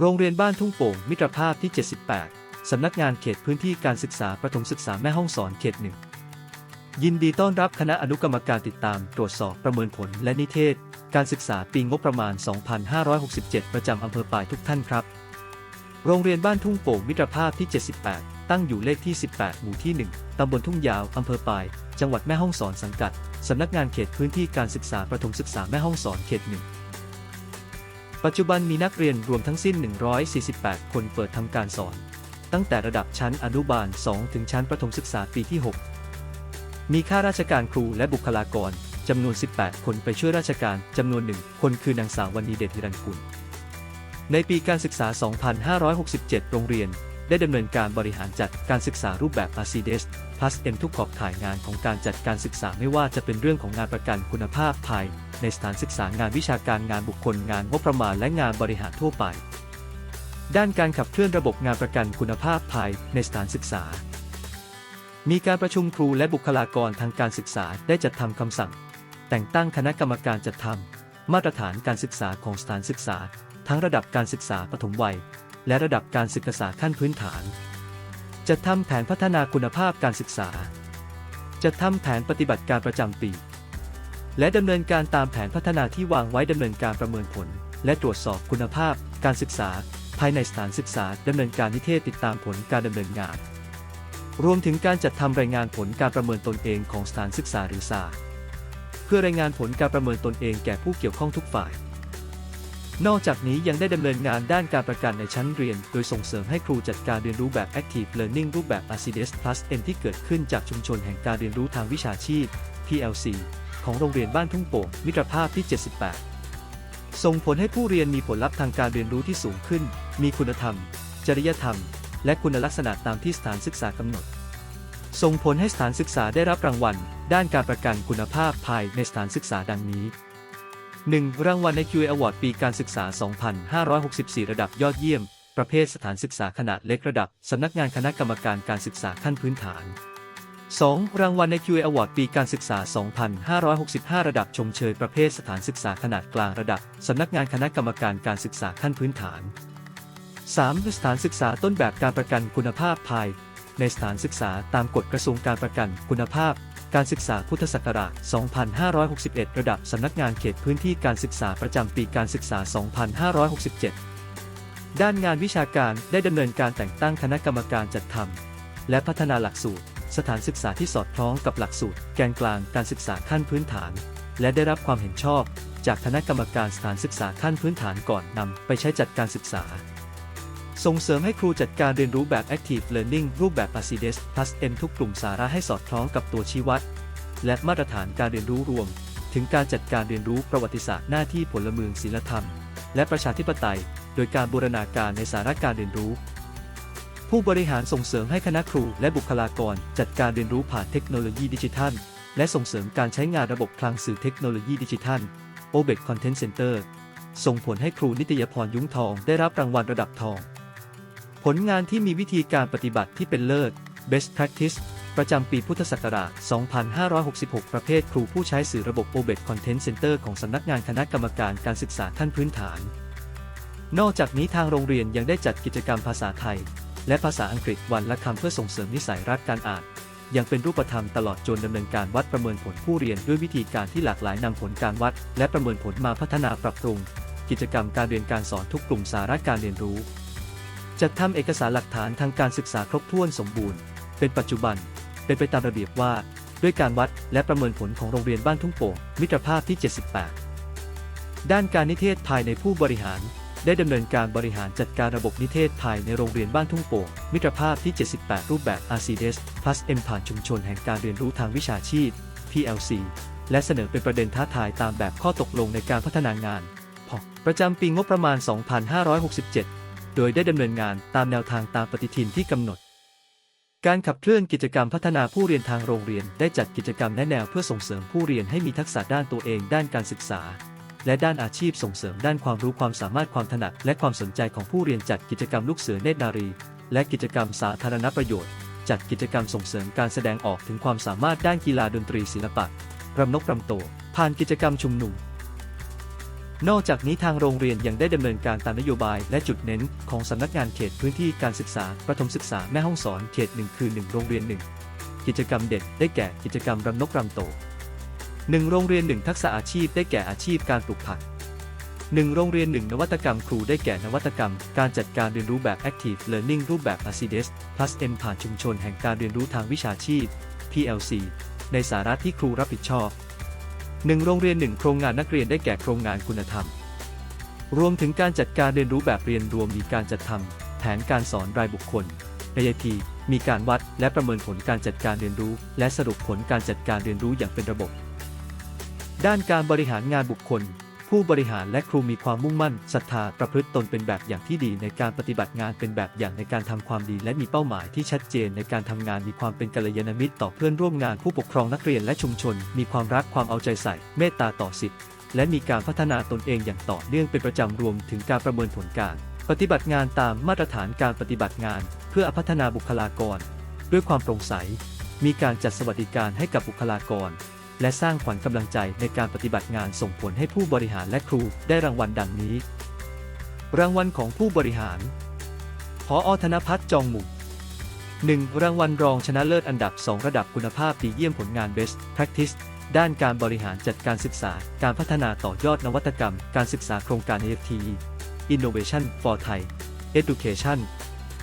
โรงเรียนบ้านทุ่งโป่งมิตรภาพที่ 78 สำนักงานเขตพื้นที่การศึกษาประถมศึกษาแม่ห้องสอนเขตหนึ่งยินดีต้อนรับคณะอนุกรรมการติดตามตรวจสอบประเมินผลและนิเทศ การศึกษาปีงบประมาณ 2567 ประจำอำเภอปายทุกท่านครับ โรงเรียนบ้านทุ่งโป่งมิตรภาพที่ 78 ตั้งอยู่เลขที่ 18 หมู่ที่ 1 ตำบลทุ่งยาวอำเภอปาย จังหวัดแม่ฮ่องสอนสังกัด สำนักงานเขตพื้นที่การศึกษาประถมศึกษาแม่ฮ่องสอนเขตหนึ่ง ปัจจุบันมีนักเรียนรวมทั้งสิ้น 148 คนเปิดทำการสอน ตั้งแต่ระดับชั้นอนุบาล 2 ถึงชั้นประถมศึกษาปีที่ 6 มีข้าราชการครูและบุคลากรจำนวน 18 คนไปช่วยราชการจำนวนหนึ่งคนคือนางสาววันนีเดชฮิรันกุล ในปีการศึกษา 2567 โรงเรียน ได้ดำเนินการบริหารจัดการศึกษารูปแบบ RCDS plus M ทุกขอบข่ายงานของการจัดการศึกษาไม่ว่าจะเป็นเรื่องของงานประกันคุณภาพภายในสถานศึกษางานวิชาการงานบุคคลงานงบประมาณและงานบริหารทั่วไป ด้านการขับเคลื่อนระบบงานประกันคุณภาพภายในสถานศึกษา มีการประชุมครูและบุคลากรทางการศึกษาได้จัดทำคำสั่ง แต่งตั้งคณะกรรมการจัดทำมาตรฐานการศึกษาของสถานศึกษา ทั้งระดับการศึกษาปฐมวัย และระดับการศึกษาขั้นพื้นฐาน จัดทำแผนพัฒนาคุณภาพการศึกษา จัดทำแผนปฏิบัติการประจำปี และดำเนินการตามแผนพัฒนาที่วางไว้ดำเนินการประเมินผล และตรวจสอบคุณภาพ การศึกษา ภายในสถานศึกษาดำเนินการนิเทศติดตามผลการดำเนินงาน รวมถึงการจัดทำรายงานผลการประเมินตนเองของสถานศึกษาหรือสาเพื่อรายงานผลการประเมินตนเองแก่ผู้เกี่ยวข้องทุกฝ่าย นอกจากนี้ยังได้ดำเนินงานด้านการประกันในชั้นเรียน โดยส่งเสริมให้ครูจัดการเรียนรู้แบบ Active Learning รูปแบบ RCDS Plus M ที่เกิดขึ้นจากชุมชนแห่งการเรียนรู้ทางวิชาชีพ PLC ของโรงเรียนบ้านทุ่งโป่งมิตรภาพที่ 78 ส่งผลให้ผู้เรียนมีผลลัพธ์ทางการเรียนรู้ที่สูงขึ้น มีคุณธรรม จริยธรรม และคุณลักษณะตามที่สถานศึกษากำหนด ส่งผลให้สถานศึกษาได้รับรางวัล ด้านการประกันคุณภาพภายในสถานศึกษาดังนี้ 1. รางวัลใน QA Award ปีการศึกษา 2564 ระดับยอดเยี่ยม ประเภทสถานศึกษาขนาดเล็กระดับ สำนักงานคณะกรรมการการศึกษาขั้นพื้นฐาน 2. รางวัลใน QA Award ปีการศึกษา 2565 ระดับชมเชยประเภทสถานศึกษาขนาดกลางระดับ สำนักงานคณะกรรมการการศึกษาขั้นพื้นฐาน 3. สถานศึกษาต้นแบบการประกันคุณภาพภาย ในสถานศึกษาตามกฎกระทรวงการประกันคุณภาพ การศึกษาพุทธศักราช 2561 ระดับสำนักงานเขตพื้นที่การศึกษาประจำปีการศึกษา 2567 ด้านงานวิชาการได้ดำเนินการแต่งตั้งคณะกรรมการจัดทำและพัฒนาหลักสูตร สถานศึกษาที่สอดคล้องกับหลักสูตร แกนกลางการศึกษาขั้นพื้นฐาน และได้รับความเห็นชอบ จากคณะกรรมการสถานศึกษาขั้นพื้นฐานก่อนนำไปใช้จัดการศึกษา ส่งเสริมให้ครูจัดการเรียนรู้แบบ Active Learning รูปแบบ ACIDES plus M ทุกกลุ่มสาระให้สอดคล้องกับตัวชี้วัด และมาตรฐานการเรียนรู้รวม ถึงการจัดการเรียนรู้ประวัติศาสตร์หน้าที่พลเมืองศิลธรรม และประชาธิปไตย โดยการบูรณาการในสาระการเรียนรู้ ผู้บริหารส่งเสริมให้คณะครูและบุคลากร จัดการเรียนรู้ผ่านเทคโนโลยีดิจิทัล และส่งเสริมการใช้งานระบบคลังสื่อเทคโนโลยีดิจิทัล OBEC Content Center ส่งผลให้ครูนิตยพรยุ้งทองได้รับรางวัลระดับทอง ผลงานที่มีวิธีการปฏิบัติที่เป็นเลิศ Best Practice ประจำปีพุทธศักราช 2566 ประเภทครูผู้ใช้สื่อระบบ OBEC Content Center ของสำนักงานคณะกรรมการการศึกษาขั้นพื้นฐาน นอกจากนี้ทางโรงเรียนยังได้จัดกิจกรรมภาษาไทย และภาษาอังกฤษวันละคำเพื่อส่งเสริมนิสัยรักการอ่าน ยังเป็นรูปธรรมตลอดจนดำเนินการวัดประเมินผลผู้เรียนด้วยวิธีการที่หลากหลายนำผลการวัด และประเมินผลมาพัฒนาปรับปรุง กิจกรรมการเรียนการสอนทุกกลุ่มสาระการเรียนรู้ จัดทำเอกสารหลักฐานทางการศึกษาครบถ้วนสมบูรณ์ เป็นปัจจุบัน เป็นไปตามระเบียบว่า ด้วยการวัดและประเมินผลของโรงเรียนบ้านทุ่งโป่งมิตรภาพที่ 78 ด้านการนิเทศภายในผู้บริหาร ได้ดำเนินการบริหารจัดการระบบนิเทศภายในโรงเรียนบ้านทุ่งโป่งมิตรภาพที่ 78 รูปแบบ RCDS plus M ผ่านชุมชนแห่งการเรียนรู้ทางวิชาชีพ PLC และเสนอเป็นประเด็นท้าทายตามแบบข้อตกลงในการพัฒนางานพอประจำปีงบประมาณ 2567 โดยได้ดำเนินงานตามแนวทางตามปฏิทินที่กำหนด การขับเคลื่อนกิจกรรมพัฒนาผู้เรียนทางโรงเรียนได้จัดกิจกรรมแนะแนวเพื่อส่งเสริมผู้เรียนให้มีทักษะด้านตัวเอง ด้านการศึกษา และด้านอาชีพส่งเสริมด้านความรู้ความสามารถความถนัด และความสนใจของผู้เรียนจัดกิจกรรมลูกเสือเนตรนารี และกิจกรรมสาธารณประโยชน์ จัดกิจกรรมส่งเสริมการแสดงออกถึงความสามารถด้านกีฬาดนตรีศิลปะรำนกรำโตผ่านกิจกรรมชุมนุม นอกจากนี้ทางโรงเรียนยังได้ดำเนินการตามนโยบายและจุดเน้นของสำนักงานเขตพื้นที่การศึกษาประถมศึกษาแม่ห้องสอนเขต 1 คือ 1 โรงเรียน 1 กิจกรรมเด่นได้แก่กิจกรรมรำนกรำโต 1 โรงเรียน 1 ทักษะอาชีพได้แก่อาชีพการปลูกผัก 1 โรงเรียน 1 นวัตกรรมครูได้แก่นวัตกรรม การจัดการเรียนรู้แบบ Active Learning รูปแบบ ACIDES plus M ผ่านชุมชนแห่งการเรียนรู้ทางวิชาชีพ PLC ในสาระที่ครูรับผิดชอบ 1 โรงเรียน 1 โครงงานนักเรียนได้แก่โครงงานคุณธรรม รวมถึงการจัดการเรียนรู้แบบเรียนรวมมีการจัดทำแผนการสอนรายบุคคล AIP มีการวัดและประเมินผลการจัดการเรียนรู้ และสรุปผลการจัดการเรียนรู้อย่างเป็นระบบ ด้านการบริหารงานบุคคล ผู้บริหารและครูมีความมุ่งมั่นศรัทธาประพฤติตนเป็นแบบอย่างที่ดีในการปฏิบัติงานเป็นแบบอย่างในการทำความดีและมีเป้าหมายที่ชัดเจนในการทำงานมีความเป็นกัลยาณมิตรต่อเพื่อนร่วมงานผู้ปกครองนักเรียนและชุมชน มีความรักความเอาใจใส่ เมตตาต่อสิทธิและมีการพัฒนาตนเองอย่างต่อเนื่องเป็นประจำรวมถึงการประเมินผลการ ปฏิบัติงานตามมาตรฐานการปฏิบัติงาน เพื่อพัฒนาบุคลากร ด้วยความโปร่งใส มีการจัดสวัสดิการให้กับบุคลากร และสร้างขวัญกำลังใจในการปฏิบัติงานส่งผลให้ผู้บริหารและครูได้รางวัลดังนี้ รางวัลของผู้บริหารพออธนพัฒน์จองหมู่ 1. รางวัลรองชนะเลิศอันดับ 2 ระดับคุณภาพดีเยี่ยมผลงาน Best Practice ด้านการบริหารจัดการศึกษา การพัฒนาต่อยอดนวัตกรรม การศึกษาโครงการ AFT Innovation for Thai Education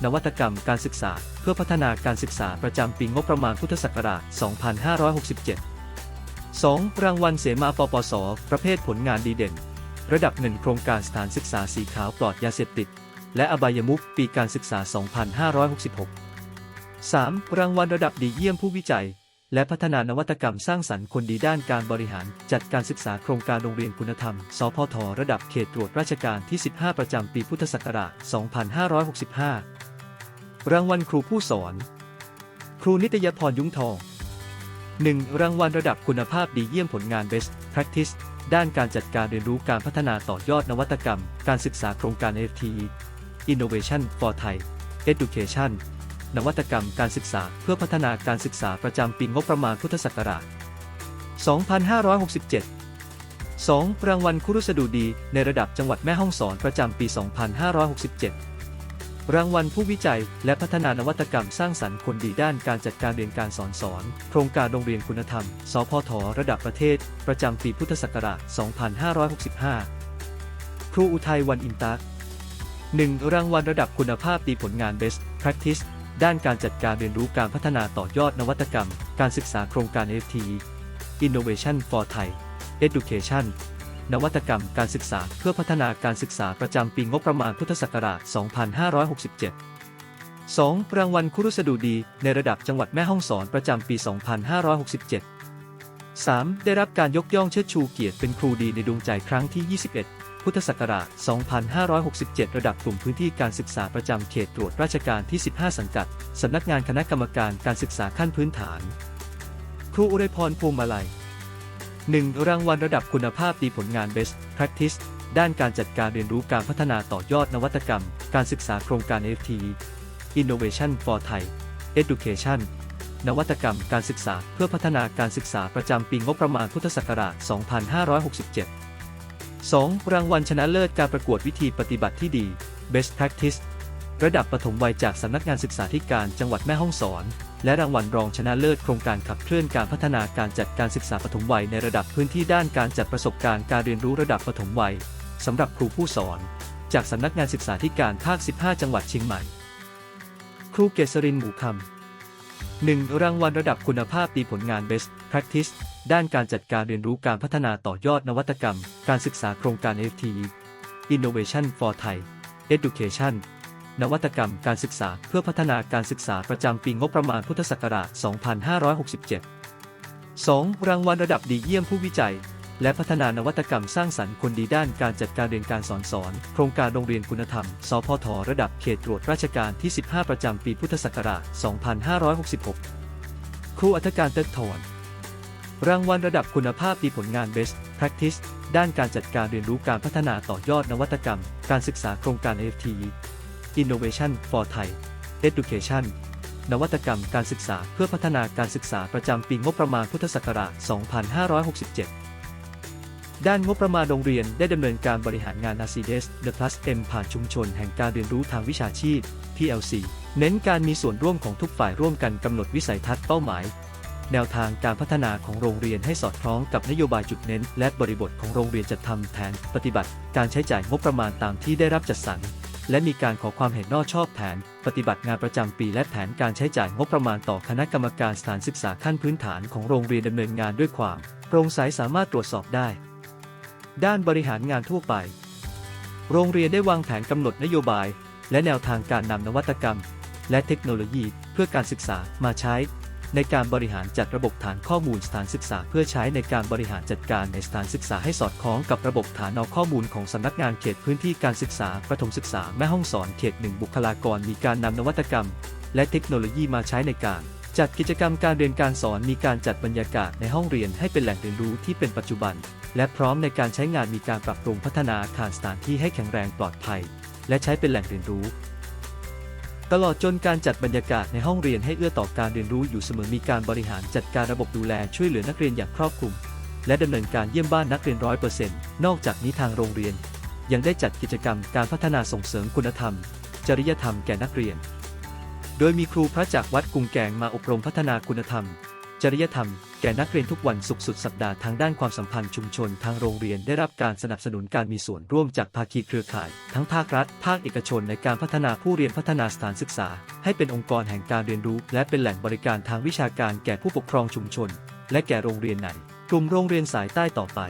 นวัตกรรมการศึกษา เพื่อพัฒนาการศึกษาประจำปีงบประมาณพุทธศักราช 2567 2. รางวัลเสมาปปส ประเภทผลงานดีเด่น ระดับหนึ่งโครงการสถานศึกษาสีขาวปลอดยาเสพติด และอบายมุขปีการศึกษา 2566 3. รางวัลระดับดีเยี่ยมผู้วิจัย และพัฒนานวัตกรรมสร้างสรรค์คนดีด้านการบริหาร จัดการศึกษาโครงการโรงเรียนคุณธรรม สพท ระดับเขตตรวจราชการที่ 15 ประจำปีพุทธศักราช 2565 รางวัลครูผู้สอน ครูนิตยพรยุ้งทอง 1. รางวัลระดับคุณภาพดีเยี่ยมผลงาน Best Practice ด้านการจัดการเรียนรู้การพัฒนาต่อยอดนวัตกรรม การศึกษาโครงการ FT Innovation for Thai Education นวัตกรรมการศึกษาเพื่อพัฒนาการศึกษาประจำปีงบประมาณพุทธศักราช 2567 2. รางวัลครุสดุดีในระดับจังหวัดแม่ฮ่องสอนประจำปี 2567 รางวัลผู้วิจัย และพัฒนานวัตกรรมสร้างสรรค์คนดีด้านการจัดการเรียนการสอนสอน โครงการโรงเรียนคุณธรรม สพทระดับประเทศ ประจำปีพุทธศักราช 2565 ครูอุทัยวันอินตะ 1. รางวัลระดับคุณภาพดีผลงาน Best Practice ด้านการจัดการเรียนรู้การพัฒนาต่อยอดนวัตกรรม การศึกษาโครงการ FT Innovation for Thai Education นวัตกรรมการศึกษาเพื่อพัฒนาการศึกษาประจำปีงบประมาณพุทธศักราช 2567 2. รางวัลครุสดุดี ในระดับจังหวัดแม่ฮ่องสอนประจำปี 2567 3. ได้รับการยกย่องเชิดชูเกียรติเป็นครูดีในดวงใจครั้งที่ 21 พุทธศักราช 2567 ระดับกลุ่มพื้นที่การศึกษาประจำเขตตรวจราชการที่ 15 สังกัด สำนักงานคณะกรรมการการศึกษาขั้นพื้นฐาน ครูอุไรพรพวงมาลัย 1. รางวัลระดับคุณภาพดีผลงาน Best Practice ด้านการจัดการเรียนรู้การพัฒนาต่อยอดนวัตกรรม การศึกษาโครงการ FT Innovation for Thai Education นวัตกรรมการศึกษาเพื่อพัฒนาการศึกษาประจำปีงบประมาณพุทธศักราช 2567 2. รางวัลชนะเลิศการประกวดวิธีปฏิบัติที่ดี Best Practice ระดับปฐมวัยจากสำนักงานศึกษาธิการจังหวัดแม่ฮ่องสอน และรางวัลรองชนะเลิศโครงการขับเคลื่อนการพัฒนาการจัดการศึกษาปฐมวัยในระดับพื้นที่ด้านการจัดประสบการณ์การเรียนรู้ระดับปฐมวัยสำหรับครูผู้สอน จากสำนักงานศึกษาธิการภาค 15 จังหวัดเชียงใหม่ ครูเกษรินหมูคำ 1. รางวัลระดับคุณภาพดีผลงาน Best Practice ด้านการจัดการเรียนรู้การพัฒนาต่อยอดนวัตกรรม การศึกษาโครงการ FT Innovation for Thai Education นวัตกรรมการศึกษาเพื่อพัฒนาการศึกษาประจำปีงบประมาณพุทธศักราช 2567 2. รางวัลระดับดีเยี่ยมผู้วิจัย และพัฒนานวัตกรรมสร้างสรรค์คนดีด้านการจัดการเรียนการสอนสอน โครงการโรงเรียนคุณธรรม สพทระดับเขตตรวจราชการที่ 15 ประจำปีพุทธศักราช 2566 ครูอัธการเติร์กทอนรางวัลระดับคุณภาพดีผลงาน Best Practice ด้านการจัดการเรียนรู้การพัฒนาต่อยอดนวัตกรรม การศึกษาโครงการ FT Innovation for Thai Education นวัตกรรมการศึกษาเพื่อพัฒนาการศึกษาประจำปีงบประมาณพุทธศักราช 2567 ด้านงบประมาณโรงเรียนได้ดำเนินการบริหารงาน Mercedes The Plus M ผ่านชุมชนแห่งการเรียนรู้ทางวิชาชีพ PLC เน้นการมีส่วนร่วมของทุกฝ่ายร่วมกันกำหนดวิสัยทัศน์เป้าหมาย แนวทางการพัฒนาของโรงเรียนให้สอดคล้องกับนโยบายจุดเน้น และบริบทของโรงเรียนจัดทำแผนปฏิบัติ การใช้จ่ายงบประมาณตามที่ได้รับจัดสรร และมีการขอความเห็นนอกชอบแผน ปฏิบัติงานประจำปีและแผนการใช้จ่ายงบประมาณต่อคณะกรรมการสถานศึกษาขั้นพื้นฐานของโรงเรียนดำเนินงานด้วยความโปร่งใสสามารถตรวจสอบได้ ด้านบริหารงานทั่วไป โรงเรียนได้วางแผนกำหนดนโยบาย และแนวทางการนำนวัตกรรม และเทคโนโลยีเพื่อการศึกษามาใช้ ในการบริหารจัดระบบฐานข้อมูลสถานศึกษา เพื่อใช้ในการบริหารจัดการในสถานศึกษาให้สอดคล้องกับระบบฐานเอาข้อมูลของสำนักงานเขตพื้นที่การศึกษาประถมศึกษาแม่ห้องสอนเขตหนึ่งบุคลากรมีการนำนวัตกรรม และเทคโนโลยีมาใช้ในการจัดกิจกรรมการเรียนการสอนมีการจัดบรรยากาศในห้องเรียนให้เป็นแหล่งเรียนรู้ที่เป็นปัจจุบัน และพร้อมในการใช้งานมีการปรับปรุงพัฒนาอาคารสถานที่ให้แข็งแรงปลอดภัย และใช้เป็นแหล่งเรียนรู้ ตลอดจนการจัดบรรยากาศในห้องเรียนให้เอื้อต่อการเรียนรู้อยู่เสมอมีการบริหารจัดการระบบดูแลช่วยเหลือนักเรียนอย่างครอบคลุม และดำเนินการเยี่ยมบ้านนักเรียนร้อยเปอร์เซ็นต์นอกจากนี้ทางโรงเรียน ยังได้จัดกิจกรรมการพัฒนาส่งเสริมคุณธรรม จริยธรรมแก่นักเรียน โดยมีครูพระจากวัดกุงแกงมาอบรมพัฒนาคุณธรรม จริยธรรม แก่นักเรียนทุกวันศุกร์สุดสัปดาห์ทางด้านความสัมพันธ์ชุมชนทางโรงเรียนได้รับการสนับสนุนการมีส่วนร่วมจากภาคีเครือข่าย ทั้งภาครัฐ ภาคเอกชนในการพัฒนาผู้เรียนพัฒนาสถานศึกษา ให้เป็นองค์กรแห่งการเรียนรู้ และเป็นแหล่งบริการทางวิชาการแก่ผู้ปกครองชุมชน และแก่โรงเรียนไหนกลุ่มโรงเรียนสายใต้ต่อไป